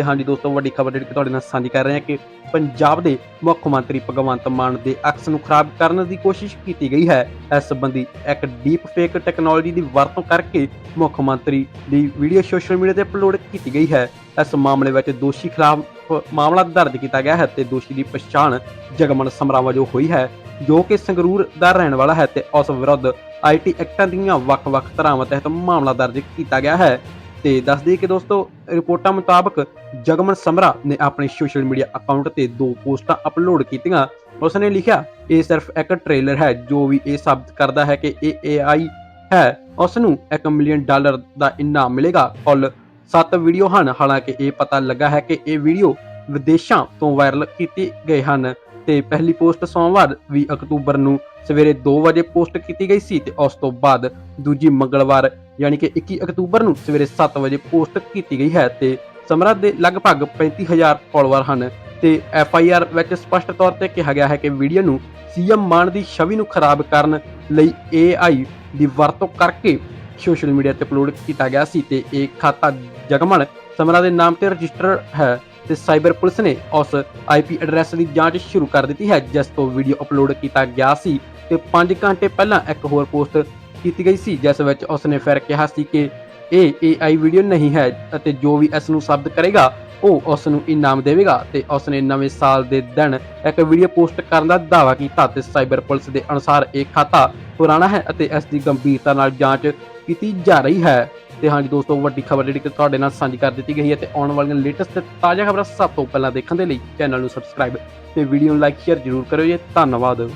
ਤੇ ਹਾਂਜੀ ਦੋਸਤੋ, ਵੱਡੀ ਖਬਰ ਜਿਹੜੀ ਤੁਹਾਡੇ ਨਾਲ ਸਾਂਝੀ ਕਰ ਰਹੇ ਹਾਂ ਕਿ ਪੰਜਾਬ ਦੇ ਮੁੱਖ ਮੰਤਰੀ ਭਗਵੰਤ ਮਾਨ ਦੇ ਅਕਸ ਨੂੰ ਖਰਾਬ ਕਰਨ ਦੀ ਕੋਸ਼ਿਸ਼ ਕੀਤੀ ਗਈ ਹੈ। ਇਸ ਸੰਬੰਧੀ ਇੱਕ ਡੀਪ ਫੇਕ ਟੈਕਨੋਲੋਜੀ ਦੀ ਵਰਤੋਂ ਕਰਕੇ ਮੁੱਖ ਮੰਤਰੀ ਦੀ ਵੀਡੀਓ ਸੋਸ਼ਲ ਮੀਡੀਆ ਤੇ ਅਪਲੋਡ ਕੀਤੀ ਗਈ ਹੈ। ਇਸ ਮਾਮਲੇ ਵਿੱਚ ਦੋਸ਼ੀ ਖਿਲਾਫ ਮਾਮਲਾ ਦਰਜ ਕੀਤਾ ਗਿਆ ਹੈ ਤੇ ਦੋਸ਼ੀ ਦੀ ਪਛਾਣ ਜਗਮਨ ਸਮਰਾ ਵਜੋਂ ਹੋਈ ਹੈ, ਜੋ ਕਿ ਸੰਗਰੂਰ ਦਾ ਰਹਿਣ ਵਾਲਾ ਹੈ ਤੇ ਉਸ ਵਿਰੁੱਧ ਆਈਟੀ ਐਕਟਾਂ ਦੀਆਂ ਵੱਖ-ਵੱਖ ਧਾਰਾਵਾਂ ਤਹਿਤ ਮਾਮਲਾ ਦਰਜ ਕੀਤਾ ਗਿਆ ਹੈ। ਤੇ ਦੱਸ ਕਿ ਦੋਸਤੋ, ਰਿਪੋਰਟਾਂ ਮੁਤਾਬਕ ਜਗਮਨ ਸਮਰਾ ਨੇ ਆਪਣੇ ਸੋਸ਼ਲ ਮੀਡੀਆ ਅਕਾਊਂਟ ਤੇ ਦੋ ਪੋਸਟਾਂ ਅਪਲੋਡ ਕੀਤੀਆਂ। ਉਸ ਨੇ ਲਿਖਿਆ, ਇਹ ਸਿਰਫ ਇੱਕ ਟ੍ਰੇਲਰ ਹੈ, ਜੋ ਵੀ ਇਹ ਸਾਬਤ ਕਰਦਾ ਹੈ ਕਿ ਇਹ AI ਹੈ ਉਸ ਨੂੰ 1 ਮਿਲੀਅਨ ਡਾਲਰ ਦਾ ਇਨਾਮ ਮਿਲੇਗਾ। ਕੁੱਲ 7 ਵੀਡੀਓ ਹਨ, ਹਾਲਾਂਕਿ ਇਹ ਪਤਾ ਲੱਗਾ ਹੈ ਕਿ ਇਹ ਵੀਡੀਓ ਵਿਦੇਸ਼ਾਂ ਤੋਂ ਵਾਇਰਲ ਕੀਤੀ ਗਏ ਹਨ ਤੇ ਪਹਿਲੀ ਪੋਸਟ ਸੋਮਵਾਰ 20 ਅਕਤੂਬਰ ਨੂੰ ਸਵੇਰੇ 2 ਵਜੇ ਪੋਸਟ ਕੀਤੀ ਗਈ ਸੀ ਤੇ ਉਸ ਤੋਂ ਬਾਅਦ ਦੂਜੀ ਮੰਗਲਵਾਰ ਯਾਨੀ ਕਿ 21 ਅਕਤੂਬਰ ਨੂੰ ਸਵੇਰੇ 7 ਵਜੇ ਪੋਸਟ ਕੀਤੀ ਗਈ ਹੈ ਤੇ ਸਮਰਾ ਦੇ ਲਗਭਗ 35000 ਫਾਲੋਅਰ ਹਨ ਤੇ ਐਫ ਆਈ ਆਰ ਵਿੱਚ ਸਪਸ਼ਟ ਤੌਰ ਤੇ ਕਿਹਾ ਗਿਆ ਹੈ ਕਿ ਵੀਡੀਓ ਨੂੰ ਸੀਐਮ ਮਾਨ ਦੀ ਛਵੀ ਨੂੰ ਖਰਾਬ ਕਰਨ ਲਈ AI ਦੀ ਵਰਤੋਂ ਕਰਕੇ ਸੋਸ਼ਲ ਮੀਡੀਆ ਤੇ ਅਪਲੋਡ ਕੀਤਾ ਗਿਆ ਸੀ ਤੇ ਇਹ ਖਾਤਾ ਜਗਮਨ ਸਮਰਾ ਦੇ ਨਾਮ ਤੇ ਰਜਿਸਟਰ ਹੈ ਤੇ ਸਾਈਬਰ ਪੁਲਿਸ ਨੇ ਉਸ ਆਈਪੀ ਐਡਰੈਸ ਦੀ ਜਾਂਚ ਸ਼ੁਰੂ ਕਰ ਦਿੱਤੀ ਹੈ, ਜਿਸ ਤੋਂ ਵੀਡੀਓ ਅਪਲੋਡ ਕੀਤਾ ਗਿਆ ਸੀ ਤੇ 5 ਘੰਟੇ ਪਹਿਲਾਂ ਇੱਕ ਹੋਰ ਪੋਸਟ ਕੀਤੀ ਗਈ ਸੀ, ਜਿਸ ਵਿੱਚ ਉਸਨੇ ਫਿਰ ਕਿਹਾ ਸੀ ਕਿ ਇਹ AI ਵੀਡੀਓ ਨਹੀਂ ਹੈ ਅਤੇ ਜੋ ਵੀ ਇਸ ਨੂੰ ਸ਼ਬਦ ਕਰੇਗਾ, ਉਹ ਉਸ ਨੂੰ ਇਨਾਮ ਦੇਵੇਗਾ ਤੇ ਉਸ ਨੇ ਨਵੇਂ ਸਾਲ ਦੇ ਦਿਨ ਇੱਕ ਵੀਡੀਓ ਪੋਸਟ ਕਰਨ ਦਾ ਦਾਅਵਾ ਕੀਤਾ ਤੇ ਸਾਈਬਰ ਪੁਲਿਸ ਦੇ ਅਨੁਸਾਰ ਇਹ ਖਾਤਾ ਪੁਰਾਣਾ ਹੈ ਅਤੇ ਇਸ ਦੀ ਗੰਭੀਰਤਾ ਨਾਲ ਜਾਂਚ ਕੀਤੀ ਜਾ ਰਹੀ ਹੈ। ਤੇ ਹਾਂਜੀ ਦੋਸਤੋ, ਵੱਡੀ ਖਬਰ ਜਿਹੜੀ ਕਿ ਤੁਹਾਡੇ ਨਾਲ ਸਾਂਝੀ ਕਰ ਦਿੱਤੀ ਗਈ ਹੈ ਤੇ ਆਉਣ ਵਾਲੀਆਂ ਲੇਟੈਸਟ ਤੇ ਤਾਜ਼ਾ ਖਬਰਾਂ ਸਭ ਤੋਂ ਪਹਿਲਾਂ ਦੇਖਣ ਦੇ ਲਈ ਚੈਨਲ ਨੂੰ ਸਬਸਕ੍ਰਾਈਬ ਤੇ ਵੀਡੀਓ ਨੂੰ ਲਾਈਕ ਸ਼ੇਅਰ ਜ਼ਰੂਰ ਕਰਿਓ ਜੀ। ਧੰਨਵਾਦ।